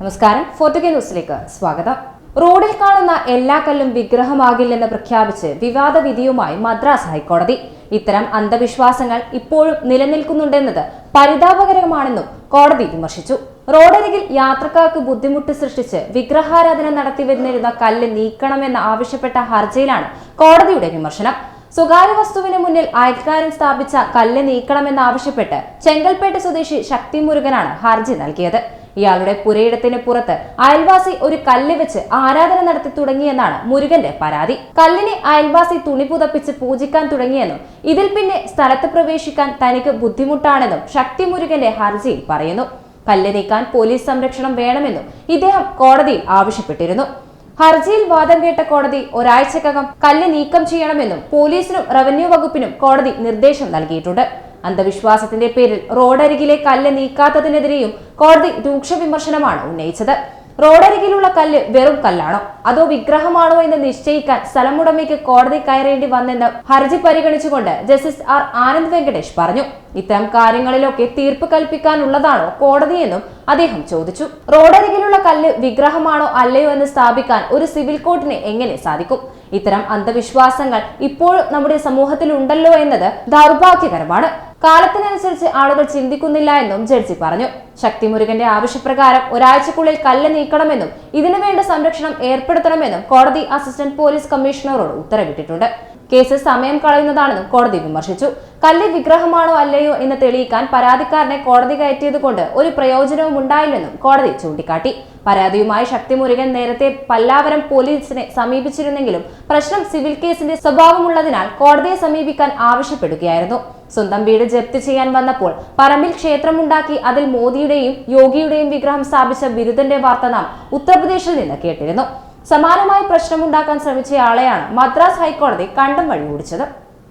നമസ്കാരം. ഫോർട്ടുഗേ ന്യൂസിലേക്ക് സ്വാഗതം. റോഡിൽ കാണുന്ന എല്ലാ കല്ലും വിഗ്രഹമാകില്ലെന്ന് പ്രഖ്യാപിച്ച് വിവാദ വിധിയുമായി മദ്രാസ് ഹൈക്കോടതി. ഇത്തരം അന്ധവിശ്വാസങ്ങൾ ഇപ്പോഴും നിലനിൽക്കുന്നുണ്ടെന്നത് പരിതാപകരമാണെന്നും കോടതി വിമർശിച്ചു. റോഡരികിൽ യാത്രക്കാർക്ക് ബുദ്ധിമുട്ട് സൃഷ്ടിച്ച് വിഗ്രഹാരാധന നടത്തിവന്നിരുന്ന കല്ല് നീക്കണമെന്ന് ആവശ്യപ്പെട്ട ഹർജിയിലാണ് കോടതിയുടെ വിമർശനം. സ്വകാര്യ വസ്തുവിന് മുന്നിൽ അയൽക്കാരൻ സ്ഥാപിച്ച കല്ല് നീക്കണമെന്നാവശ്യപ്പെട്ട് ചെങ്കൽപ്പേട്ട് സ്വദേശി ശക്തി മുരുകനാണ് ഹർജി നൽകിയത്. ഇയാളുടെ പുരയിടത്തിന് പുറത്ത് അയൽവാസി ഒരു കല്ല് വെച്ച് ആരാധന നടത്തി തുടങ്ങിയെന്നാണ് മുരുകന്റെ പരാതി. കല്ലിനെ അയൽവാസി തുണി പുതപ്പിച്ച് പൂജിക്കാൻ തുടങ്ങിയെന്നും ഇതിൽ പിന്നെ സ്ഥലത്ത് പ്രവേശിക്കാൻ തനിക്ക് ബുദ്ധിമുട്ടാണെന്നും ശക്തി മുരുകന്റെ ഹർജിയിൽ പറയുന്നു. കല്ല് നീക്കാൻ പോലീസ് സംരക്ഷണം വേണമെന്നും ഇദ്ദേഹം കോടതിയിൽ ആവശ്യപ്പെട്ടിരുന്നു. ഹർജിയിൽ വാദം കേട്ട കോടതി ഒരാഴ്ചക്കകം കല്ല് നീക്കം ചെയ്യണമെന്നും പോലീസിനും റവന്യൂ വകുപ്പിനും കോടതി നിർദ്ദേശം നൽകിയിട്ടുണ്ട്. അന്ധവിശ്വാസത്തിന്റെ പേരിൽ റോഡരികിലെ കല്ല് നീക്കാത്തതിനെതിരെയും കോടതി രൂക്ഷ വിമർശനമാണ് ഉന്നയിച്ചത്. റോഡരികിലുള്ള കല്ല് വെറും കല്ലാണോ? അതോ വിഗ്രഹമാണോ എന്ന് നിശ്ചയിക്കാൻ സ്ഥലമുടമയ്ക്ക് കോടതി കയറേണ്ടി വന്നെന്ന് ഹർജി പരിഗണിച്ചുകൊണ്ട് ജസ്റ്റിസ് ആർ ആനന്ദ് വെങ്കടേഷ് പറഞ്ഞു. ഇത്തരം കാര്യങ്ങളിലൊക്കെ തീർപ്പ് കൽപ്പിക്കാനുള്ളതാണോ കോടതിയെന്നും അദ്ദേഹം ചോദിച്ചു. റോഡരികിലുള്ള കല്ല് വിഗ്രഹമാണോ അല്ലയോ എന്ന് സ്ഥാപിക്കാൻ ഒരു സിവിൽ കോർട്ടിന് എങ്ങനെ സാധിക്കും? ഇത്തരം അന്ധവിശ്വാസങ്ങൾ ഇപ്പോഴും നമ്മുടെ സമൂഹത്തിൽ ഉണ്ടല്ലോ എന്നത് ദൗർഭാഗ്യകരമാണ്. കാലത്തിനനുസരിച്ച് ആളുകൾ ചിന്തിക്കുന്നില്ല എന്നും ജഡ്ജി പറഞ്ഞു. ശക്തിമുരുകന്റെ ആവശ്യപ്രകാരം ഒരാഴ്ചക്കുള്ളിൽ കല്ല് നീക്കണമെന്നും ഇതിനുവേണ്ട സംരക്ഷണം ഏർപ്പെടുത്തണമെന്നും കോടതി അസിസ്റ്റന്റ് പോലീസ് കമ്മീഷണറോട് ഉത്തരവിട്ടിട്ടുണ്ട്. കേസ് സമയം കളയുന്നതാണെന്നും കോടതി വിമർശിച്ചു. കല്ല് വിഗ്രഹമാണോ അല്ലയോ എന്ന് തെളിയിക്കാൻ പരാതിക്കാരനെ കോടതി കയറ്റിയത് കൊണ്ട് ഒരു പ്രയോജനവും ഉണ്ടായില്ലെന്നും കോടതി ചൂണ്ടിക്കാട്ടി. പരാതിയുമായി ശക്തി മുരുകൻ നേരത്തെ പല്ലാവരം പോലീസിനെ സമീപിച്ചിരുന്നെങ്കിലും പ്രശ്നം സിവിൽ കേസിന്റെ സ്വഭാവമുള്ളതിനാൽ കോടതിയെ സമീപിക്കാൻ ആവശ്യപ്പെടുകയായിരുന്നു. സ്വന്തം വീട് ജപ്തി ചെയ്യാൻ വന്നപ്പോൾ പറമ്പിൽ ക്ഷേത്രമുണ്ടാക്കി അതിൽ മോദിയുടെയും യോഗിയുടെയും വിഗ്രഹം സ്ഥാപിച്ച ബിരുദന്റെ വാർത്ത നാം ഉത്തർപ്രദേശിൽ നിന്ന് കേട്ടിരുന്നു. സമാനമായ പ്രശ്നമുണ്ടാക്കാൻ ശ്രമിച്ചയാളെയാണ് മദ്രാസ് ഹൈക്കോടതി കണ്ടം വഴി ഓടിച്ചത്